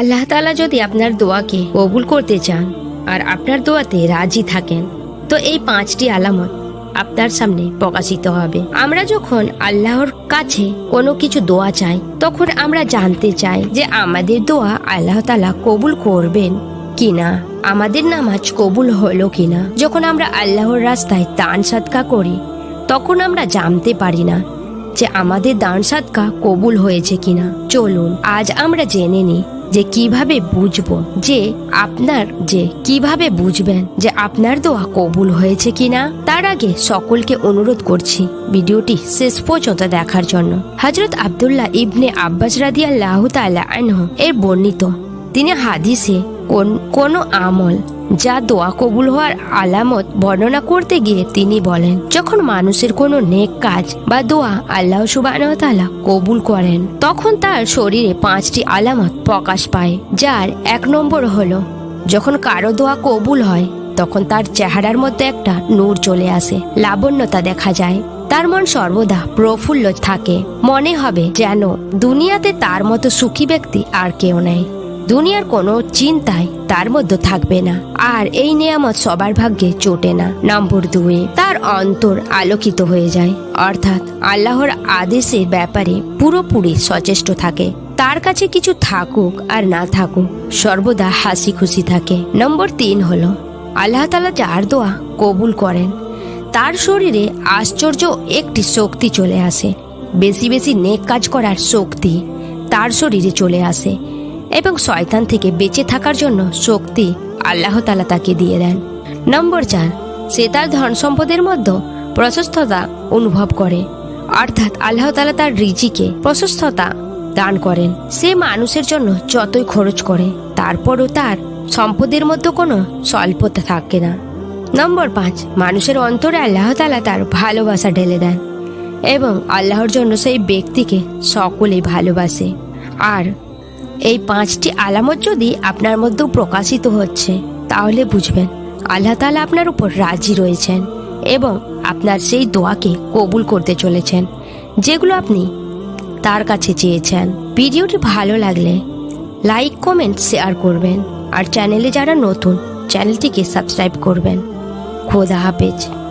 আল্লাহ তালা যদি আপনার দোয়াকে কবুল করতে চান আর আপনার দোয়াতে রাজি থাকেন, তো এই পাঁচটি আলামত আপনার সামনে প্রকাশিত হবে। আমরা যখন আল্লাহর কাছে কোনো কিছু দোয়া চাই, তখন আমরা জানতে চাই যে আমাদের দোয়া আল্লাহ তাআলা কবুল করবেন কিনা, আমাদের নামাজ কবুল হলো কিনা। যখন আমরা আল্লাহর রাস্তায় দান সাদকা করি, তখন আমরা জানতে পারি না যে আমাদের দান সাদকা কবুল হয়েছে কিনা। চলুন, আজ আমরা জেনে নিই যে কীভাবে বুঝব যে আপনার, যে কীভাবে বুঝবেন যে আপনার দোয়া কবুল হয়েছে কিনা? তার আগে সকলকে অনুরোধ করছি ভিডিওটি শেষ পর্যন্ত দেখার জন্য। হজরত আবদুল্লাহ ইবনে আব্বাস রাদিয়াল্লাহু তাআলা তাল্লাহ এর বর্ণিত। তিনি হাদিসে কোন কোন আমল যা দোয়া কবুল হওয়ার আলামত বর্ণনা করতে গিয়ে তিনি বলেন, যখন মানুষের কোনো নেক কাজ বা দোয়া আল্লাহ তাআলা কবুল করেন, তখন তার শরীরে পাঁচটি আলামত প্রকাশ পায়, যার এক নম্বর হলো, যখন কারও দোয়া কবুল হয়, তখন তার চেহারার মধ্যে একটা নূর চলে আসে, লাবণ্যতা দেখা যায়, তার মন সর্বদা প্রফুল্ল থাকে, মনে হবে যেন দুনিয়াতে তার মতো সুখী ব্যক্তি আর কেউ নেই। দুনিয়ার কোনো চিন্তায় তার মধ্যে থাকবে না। আর এই নিয়ামত সবার ভাগ্যে চোটে না। নম্বর দুই, তার অন্তর আলোকিত হয়ে যায়। অর্থাৎ আল্লাহর আদেশের ব্যাপারে পুরোপুরি সচেষ্ট থাকে। তার কাছে কিছু থাকুক আর না থাকুক, সর্বদা হাসি খুশি থাকে। নম্বর তিন হলো, আল্লাহ তালা যার দোয়া কবুল করেন, তার শরীরে আশ্চর্য একটি শক্তি চলে আসে। বেশি বেশি নেক কাজ করার শক্তি তার শরীরে চলে আসে। এবং শয়তান থেকে বেঁচে থাকার জন্য শক্তি আল্লাহ তালা তাকে দিয়ে দেন। নম্বর চার, সে তার ধন সম্পদের মধ্যে প্রশস্ততা অনুভব করে। অর্থাৎ আল্লাহ তালা তার রিজিকে প্রশস্ততা দান করেন। সে মানুষের জন্য যতই খরচ করে, তারপরও তার সম্পদের মধ্যে কোনো স্বল্পতা থাকে না। নম্বর পাঁচ, মানুষের অন্তরে আল্লাহ তালা তার ভালোবাসা ঢেলে দেন এবং আল্লাহর জন্য সেই ব্যক্তিকে সকলেই ভালোবাসে। আর এই পাঁচটি আলামত যদি আপনার মধ্যেও প্রকাশিত হচ্ছে, তাহলে বুঝবেন, আল্লাহ তালা আপনার উপর রাজি রয়েছেন এবং আপনার সেই দোয়াকে কবুল করতে চলেছেন, যেগুলো আপনি তার কাছে চেয়েছেন। ভিডিওটি ভালো লাগলে লাইক, কমেন্ট, শেয়ার করবেন। আর চ্যানেলে যারা নতুন, চ্যানেলটিকে সাবস্ক্রাইব করবেন। খোদা হাফেজ।